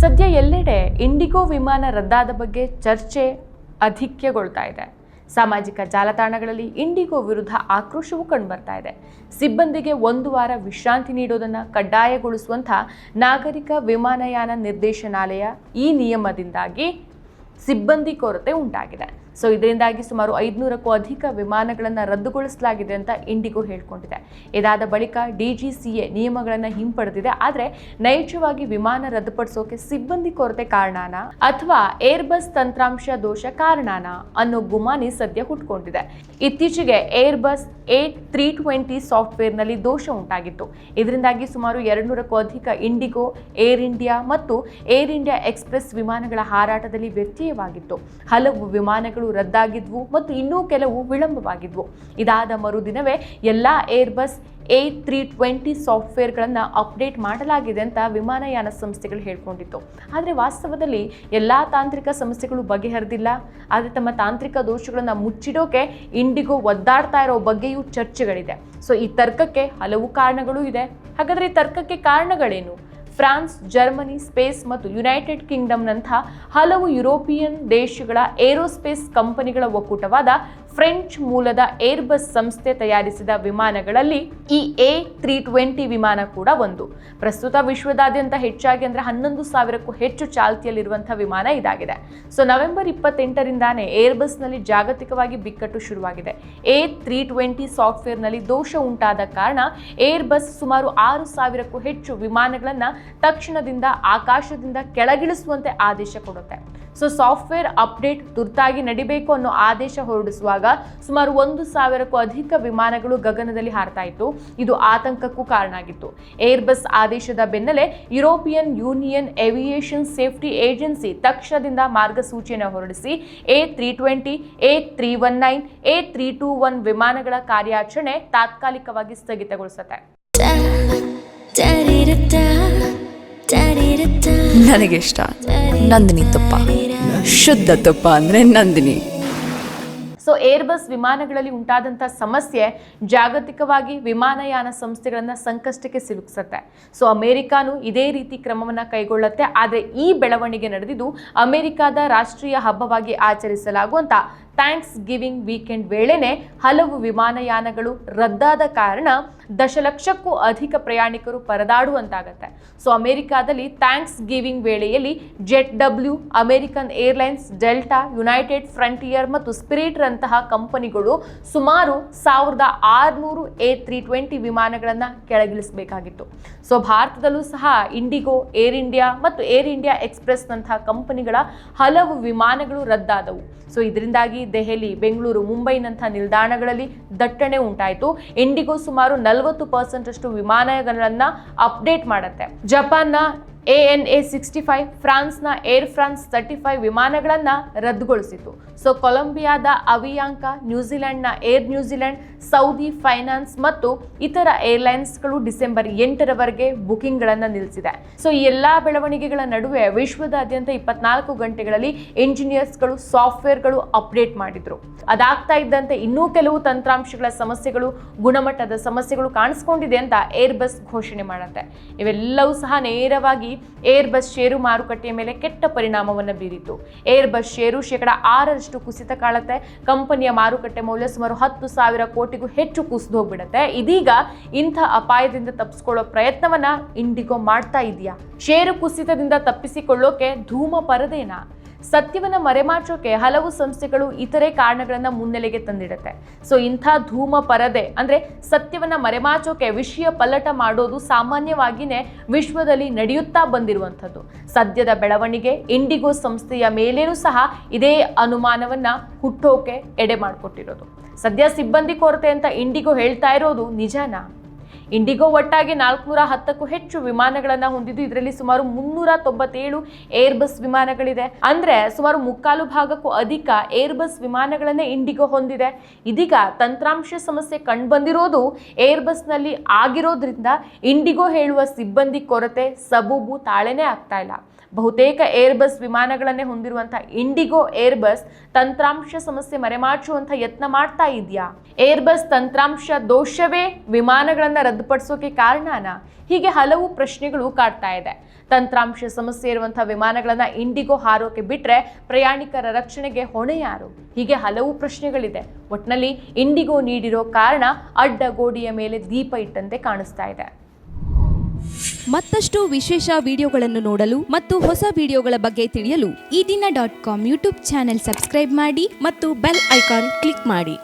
ಸದ್ಯ ಎಲ್ಲೆಡೆ ಇಂಡಿಗೋ ವಿಮಾನ ರದ್ದಾದ ಬಗ್ಗೆ ಚರ್ಚೆ ಅಧಿಕ್ಯಗೊಳ್ತಾ ಇದೆ. ಸಾಮಾಜಿಕ ಜಾಲತಾಣಗಳಲ್ಲಿ ಇಂಡಿಗೋ ವಿರುದ್ಧ ಆಕ್ರೋಶವೂ ಕಂಡುಬರ್ತಾ ಇದೆ. ಸಿಬ್ಬಂದಿಗೆ ಒಂದು ವಾರ ವಿಶ್ರಾಂತಿ ನೀಡೋದನ್ನು ಕಡ್ಡಾಯಗೊಳಿಸುವಂಥ ನಾಗರಿಕ ವಿಮಾನಯಾನ ನಿರ್ದೇಶನಾಲಯ ಈ ನಿಯಮದಿಂದಾಗಿ ಸಿಬ್ಬಂದಿ ಕೊರತೆ ಉಂಟಾಗಿದೆ. ಸೊ ಇದರಿಂದಾಗಿ ಸುಮಾರು ಐದುನೂರಕ್ಕೂ ಅಧಿಕ ವಿಮಾನಗಳನ್ನು ರದ್ದುಗೊಳಿಸಲಾಗಿದೆ ಅಂತ ಇಂಡಿಗೋ ಹೇಳ್ಕೊಂಡಿದೆ. ಇದಾದ ಬಳಿಕ ಡಿಜಿಸಿಎ ನಿಯಮಗಳನ್ನು ಹಿಂಪಡೆದಿದೆ. ಆದರೆ ನೈಜವಾಗಿ ವಿಮಾನ ರದ್ದುಪಡಿಸೋಕೆ ಸಿಬ್ಬಂದಿ ಕೊರತೆ ಕಾರಣನಾ ಅಥವಾ ಏರ್ಬಸ್ ತಂತ್ರಾಂಶ ದೋಷ ಕಾರಣನಾ ಅನ್ನೋ ಗುಮಾನಿ ಸದ್ಯ ಹುಟ್ಕೊಂಡಿದೆ. ಇತ್ತೀಚೆಗೆ ಏರ್ಬಸ್ ಏಟ್ ತ್ರೀ ಟ್ವೆಂಟಿ ಸಾಫ್ಟ್ವೇರ್ನಲ್ಲಿ ದೋಷ ಉಂಟಾಗಿತ್ತು. ಇದರಿಂದಾಗಿ ಸುಮಾರು ಎರಡುನೂರಕ್ಕೂ ಅಧಿಕ ಇಂಡಿಗೋ, ಏರ್ ಇಂಡಿಯಾ ಮತ್ತು ಏರ್ ಇಂಡಿಯಾ ಎಕ್ಸ್ಪ್ರೆಸ್ ವಿಮಾನಗಳ ಹಾರಾಟದಲ್ಲಿ ವ್ಯತ್ಯಯವಾಗಿತ್ತು. ಹಲವು ವಿಮಾನಗಳು ರದ್ದಾಗಿದ್ವು ಮತ್ತು ಇನ್ನೂ ಕೆಲವು ವಿಳಂಬವಾಗಿದ್ವು. ಇದಾದ ಮರುದಿನವೇ ಎಲ್ಲ ಏರ್ಬಸ್ ಎ ತ್ರೀ ಟ್ವೆಂಟಿ ಸಾಫ್ಟ್ವೇರ್ಗಳನ್ನು ಅಪ್ಡೇಟ್ ಮಾಡಲಾಗಿದೆ ಅಂತ ವಿಮಾನಯಾನ ಸಂಸ್ಥೆಗಳು ಹೇಳ್ಕೊಂಡಿತ್ತು. ಆದರೆ ವಾಸ್ತವದಲ್ಲಿ ಎಲ್ಲ ತಾಂತ್ರಿಕ ಸಮಸ್ಯೆಗಳು ಬಗೆಹರಿದಿಲ್ಲ. ಆದರೆ ತಮ್ಮ ತಾಂತ್ರಿಕ ದೋಷಗಳನ್ನು ಮುಚ್ಚಿಡೋಕೆ ಇಂಡಿಗೋ ಒದ್ದಾಡ್ತಾ ಇರೋ ಬಗ್ಗೆಯೂ ಚರ್ಚೆಗಳಿದೆ. ಸೊ ಈ ತರ್ಕಕ್ಕೆ ಹಲವು ಕಾರಣಗಳು ಇದೆ. ಹಾಗಾದರೆ ತರ್ಕಕ್ಕೆ ಕಾರಣಗಳೇನು? ಫ್ರಾನ್ಸ್ ಜರ್ಮನಿ ಸ್ಪೇಸ್ ಮತ್ತು ಯುನೈಟೆಡ್ ಕಿಂಗ್ಡಮ್ನಂಥ ಹಲವು ಯುರೋಪಿಯನ್ ದೇಶಗಳ ಏರೋಸ್ಪೇಸ್ ಕಂಪನಿಗಳ ಒಕ್ಕೂಟವಾದ ಫ್ರೆಂಚ್ ಮೂಲದ ಏರ್ಬಸ್ ಸಂಸ್ಥೆ ತಯಾರಿಸಿದ ವಿಮಾನಗಳಲ್ಲಿ ಈ ಎ ತ್ರೀ ಟ್ವೆಂಟಿ ವಿಮಾನ ಕೂಡ ಒಂದು. ಪ್ರಸ್ತುತ ವಿಶ್ವದಾದ್ಯಂತ ಹೆಚ್ಚಾಗಿ ಅಂದರೆ ಹನ್ನೊಂದು ಸಾವಿರಕ್ಕೂ ಹೆಚ್ಚು ಚಾಲ್ತಿಯಲ್ಲಿರುವಂಥ ವಿಮಾನ ಇದಾಗಿದೆ. ಸೊ ನವೆಂಬರ್ ಇಪ್ಪತ್ತೆಂಟರಿಂದಾನೇ ಏರ್ಬಸ್ನಲ್ಲಿ ಜಾಗತಿಕವಾಗಿ ಬಿಕ್ಕಟ್ಟು ಶುರುವಾಗಿದೆ. ಎ ತ್ರೀ ಟ್ವೆಂಟಿ ಸಾಫ್ಟ್ವೇರ್ನಲ್ಲಿ ದೋಷ ಉಂಟಾದ ಕಾರಣ ಏರ್ಬಸ್ ಸುಮಾರು ಆರು ಸಾವಿರಕ್ಕೂ ಹೆಚ್ಚು ವಿಮಾನಗಳನ್ನು ತಕ್ಷಣದಿಂದ ಆಕಾಶದಿಂದ ಕೆಳಗಿಳಿಸುವಂತೆ ಆದೇಶ ಕೊಡುತ್ತೆ. ಸೊ ಸಾಫ್ಟ್ವೇರ್ ಅಪ್ಡೇಟ್ ತುರ್ತಾಗಿ ನಡಿಬೇಕು ಅನ್ನೋ ಆದೇಶ ಹೊರಡಿಸುವಾಗ ಸುಮಾರು ಒಂದು ಸಾವಿರಕ್ಕೂ ಅಧಿಕ ವಿಮಾನಗಳು ಗಗನದಲ್ಲಿ ಹಾರತಾ ಇತ್ತು. ಇದು ಆತಂಕಕ್ಕೂ ಕಾರಣ ಆಗಿತ್ತು. ಏರ್ಬಸ್ ಆದೇಶದ ಬೆನ್ನಲ್ಲೇ European Union Aviation Safety Agency ತಕ್ಷಣದಿಂದ ಮಾರ್ಗಸೂಚಿಯನ್ನು ಹೊರಡಿಸಿ A three twenty A three one nine A three two one ವಿಮಾನಗಳ ಕಾರ್ಯಾಚರಣೆ ತಾತ್ಕಾಲಿಕವಾಗಿ ಸ್ಥಗಿತಗೊಳಿಸುತ್ತೆ. ನನಗೆ ಇಷ್ಟ. ನಂದಿನಿ ತುಪ್ಪ. ಶುದ್ಧ ತುಪ್ಪ ಅಂದ್ರೆ ನಂದಿನಿ. ಏರ್ಬಸ್ ವಿಮಾನಗಳಲ್ಲಿ ಉಂಟಾದಂಥ ಸಮಸ್ಯೆ ಜಾಗತಿಕವಾಗಿ ವಿಮಾನಯಾನ ಸಂಸ್ಥೆಗಳನ್ನು ಸಂಕಷ್ಟಕ್ಕೆ ಸಿಲುಕಿಸುತ್ತೆ. ಸೊ, ಅಮೆರಿಕಾನು ಇದೇ ರೀತಿ ಕ್ರಮವನ್ನು ಕೈಗೊಳ್ಳುತ್ತೆ. ಆದರೆ ಈ ಬೆಳವಣಿಗೆ ನಡೆದಿದ್ದು ಅಮೆರಿಕಾದ ರಾಷ್ಟ್ರೀಯ ಹಬ್ಬವಾಗಿ ಆಚರಿಸಲಾಗುವಂಥ ಥ್ಯಾಂಕ್ಸ್ ಗಿವಿಂಗ್ ವೀಕೆಂಡ್ ವೇಳೆನೆ ಹಲವು ವಿಮಾನಯಾನಗಳು ರದ್ದಾದ ಕಾರಣ ದಶಲಕ್ಷಕ್ಕೂ ಅಧಿಕ ಪ್ರಯಾಣಿಕರು ಪರದಾಡುವಂತಾಗತ್ತೆ. ಸೊ, ಅಮೆರಿಕಾದಲ್ಲಿ ಥ್ಯಾಂಕ್ಸ್ ಗಿವಿಂಗ್ ವೇಳೆಯಲ್ಲಿ JetBlue American Airlines, Delta, United Frontier ಮತ್ತು ಸ್ಪಿರಿಟ್ ರಂತಹ ಕಂಪನಿಗಳು ಸುಮಾರು ಸಾವಿರದ ಆರುನೂರು ಎ ತ್ರೀ ಟ್ವೆಂಟಿ ವಿಮಾನಗಳನ್ನು ಕೆಳಗಿಳಿಸಬೇಕಾಗಿತ್ತು. ಸೊ, ಭಾರತದಲ್ಲೂ ಸಹ ಇಂಡಿಗೋ, ಏರ್ ಇಂಡಿಯಾ ಮತ್ತು ಏರ್ ಇಂಡಿಯಾ ಎಕ್ಸ್ಪ್ರೆಸ್ನಂತಹ ಕಂಪನಿಗಳ ಹಲವು ವಿಮಾನಗಳು ರದ್ದಾದವು. ಸೊ, ಇದರಿಂದಾಗಿ ದೆಹಲಿ, ಬೆಂಗಳೂರು, ಮುಂಬೈನಂಥ ನಿಲ್ದಾಣಗಳಲ್ಲಿ ದಟ್ಟಣೆ ಉಂಟಾಯಿತು. ಇಂಡಿಗೋ ಸುಮಾರು ನಲವತ್ತು ಪರ್ಸೆಂಟ್ ಅಷ್ಟು ವಿಮಾನಗಳನ್ನು ಅಪ್ಡೇಟ್ ಮಾಡುತ್ತೆ. ಜಪಾನ್ನ A N A sixty five, ಫ್ರಾನ್ಸ್ನ ಏರ್ ಫ್ರಾನ್ಸ್ ತರ್ಟಿ ಫೈವ್ ವಿಮಾನಗಳನ್ನು ರದ್ದುಗೊಳಿಸಿತು ಸೊ, ಕೊಲಂಬಿಯಾದ Avianca, ನ್ಯೂಜಿಲೆಂಡ್ನ Air New Zealand, Saudi finance ಮತ್ತು ಇತರ ಏರ್ಲೈನ್ಸ್ಗಳು ಡಿಸೆಂಬರ್ ಎಂಟರವರೆಗೆ ಬುಕಿಂಗ್ಗಳನ್ನು ನಿಲ್ಲಿಸಿದೆ. ಸೊ, ಈ ಎಲ್ಲ ಬೆಳವಣಿಗೆಗಳ ನಡುವೆ ವಿಶ್ವದಾದ್ಯಂತ ಇಪ್ಪತ್ನಾಲ್ಕು ಗಂಟೆಗಳಲ್ಲಿ ಇಂಜಿನಿಯರ್ಸ್ಗಳು, ಸಾಫ್ಟ್ವೇರ್ಗಳು ಅಪ್ಡೇಟ್ ಮಾಡಿದ್ರು. ಅದಾಗ್ತಾ ಇದ್ದಂತೆ ಇನ್ನೂ ಕೆಲವು ತಂತ್ರಾಂಶಗಳ ಸಮಸ್ಯೆಗಳು, ಗುಣಮಟ್ಟದ ಸಮಸ್ಯೆಗಳು ಕಾಣಿಸ್ಕೊಂಡಿದೆ ಅಂತ ಏರ್ಬಸ್ ಘೋಷಣೆ ಮಾಡುತ್ತೆ. ಇವೆಲ್ಲವೂ ಸಹ ನೇರವಾಗಿ ಏರ್ಬಸ್ ಷೇರು ಮಾರುಕಟ್ಟೆಯ ಮೇಲೆ ಕೆಟ್ಟ ಪರಿಣಾಮವನ್ನು ಬೀರಿತು ಏರ್ ಬಸ್ ಷೇರು ಶೇಕಡ ಆರರಷ್ಟು ಕುಸಿತ ಕಾಣುತ್ತೆ. ಕಂಪನಿಯ ಮಾರುಕಟ್ಟೆ ಮೌಲ್ಯ ಸುಮಾರು ಹತ್ತು ಸಾವಿರ ಕೋಟಿಗೂ ಹೆಚ್ಚು ಕುಸಿದು ಹೋಗ್ಬಿಡುತ್ತೆ. ಇದೀಗ ಇಂಥ ಅಪಾಯದಿಂದ ತಪ್ಪಿಸ್ಕೊಳ್ಳೋ ಪ್ರಯತ್ನವನ್ನ ಇಂಡಿಗೋ ಮಾಡ್ತಾ ಇದೆಯಾ? ಷೇರು ಕುಸಿತದಿಂದ ತಪ್ಪಿಸಿಕೊಳ್ಳೋಕೆ ಧೂಮ ಪರದೇನಾ ಸತ್ಯವನ್ನ ಮರೆಮಾಚೋಕೆ ಹಲವು ಸಂಸ್ಥೆಗಳು ಇತರೆ ಕಾರಣಗಳನ್ನ ಮುನ್ನೆಲೆಗೆ ತಂದಿಡುತ್ತೆ. ಸೊ ಇಂಥ ಧೂಮ ಪರದೆ, ಅಂದ್ರೆ ಸತ್ಯವನ್ನ ಮರೆಮಾಚೋಕೆ ವಿಷಯ ಪಲ್ಲಟ ಮಾಡೋದು ಸಾಮಾನ್ಯವಾಗಿಯೇ ವಿಶ್ವದಲ್ಲಿ ನಡೆಯುತ್ತಾ ಬಂದಿರುವಂಥದ್ದು. ಸದ್ಯದ ಬೆಳವಣಿಗೆ, ಇಂಡಿಗೋ ಸಂಸ್ಥೆಯ ಮೇಲೇನೂ ಸಹ ಇದೇ ಅನುಮಾನವನ್ನ ಹುಟ್ಟೋಕೆ ಎಡೆ ಮಾಡಿಕೊಟ್ಟಿರೋದು. ಸದ್ಯ ಸಿಬ್ಬಂದಿ ಕೊರತೆ ಅಂತ ಇಂಡಿಗೋ ಹೇಳ್ತಾ ಇರೋದು ನಿಜನಾ? ಇಂಡಿಗೋ ಒಟ್ಟಾಗಿ ನಾಲ್ಕುನೂರ ಹತ್ತಕ್ಕೂ ಹೆಚ್ಚು ವಿಮಾನಗಳನ್ನ ಹೊಂದಿದ್ದು, ಇದರಲ್ಲಿ ಸುಮಾರು ಮುನ್ನೂರ ತೊಂಬತ್ತೇಳು ಏರ್ ಬಸ್ ವಿಮಾನಗಳಿದೆ. ಅಂದ್ರೆ ಸುಮಾರು ಮುಕ್ಕಾಲು ಭಾಗಕ್ಕೂ ಅಧಿಕ ಏರ್ ಬಸ್ ವಿಮಾನಗಳನ್ನೇ ಇಂಡಿಗೋ ಹೊಂದಿದೆ. ಇದೀಗ ತಂತ್ರಾಂಶ ಸಮಸ್ಯೆ ಕಂಡುಬಂದಿರೋದು ನಲ್ಲಿ ಆಗಿರೋದ್ರಿಂದ ಇಂಡಿಗೋ ಹೇಳುವ ಸಿಬ್ಬಂದಿ ಕೊರತೆ, ಸಬೂಬು ತಾಳೆನೇ ಆಗ್ತಾ ಇಲ್ಲ. ಬಹುತೇಕ ಏರ್ ಬಸ್ ವಿಮಾನಗಳನ್ನೇ ಹೊಂದಿರುವಂತಹ ಇಂಡಿಗೋ ಏರ್ಬಸ್ ತಂತ್ರಾಂಶ ಸಮಸ್ಯೆ ಮರೆಮಾಚುವಂತ ಯತ್ನ ಮಾಡ್ತಾ ಇದೆಯಾ? ಏರ್ಬಸ್ ತಂತ್ರಾಂಶ ದೋಷವೇ? ವಿಮಾನಗಳನ್ನ ರದ್ದುಪಡಿಸೋಕೆ ಕಾರಣನ ಹೀಗೆ ಹಲವು ಪ್ರಶ್ನೆಗಳು ಕಾಡ್ತಾ ಇದೆ. ತಂತ್ರಾಂಶ ಸಮಸ್ಯೆ ಇರುವಂತಹ ವಿಮಾನಗಳನ್ನ ಇಂಡಿಗೋ ಹಾರೋಕೆ ಬಿಟ್ರೆ ಪ್ರಯಾಣಿಕರ ರಕ್ಷಣೆಗೆ ಹೊಣೆ ಯಾರು? ಹೀಗೆ ಹಲವು ಪ್ರಶ್ನೆಗಳಿದೆ. ಒಟ್ನಲ್ಲಿ ಇಂಡಿಗೋ ನೀಡಿರೋ ಕಾರಣ ಅಡ್ಡ ಗೋಡಿಯ ಮೇಲೆ ದೀಪ ಇಟ್ಟಂತೆ ಕಾಣಿಸ್ತಾ ಇದೆ. ಮತ್ತಷ್ಟು ವಿಶೇಷ ವಿಡಿಯೋಗಳನ್ನು ನೋಡಲು ಮತ್ತು ಹೊಸ ವಿಡಿಯೋಗಳ ಬಗ್ಗೆ ತಿಳಿಯಲು Eedina dot com YouTube channel subscribe ಮಾಡಿ ಮತ್ತು ಬೆಲ್ ಐಕಾನ್ ಕ್ಲಿಕ್ ಮಾಡಿ.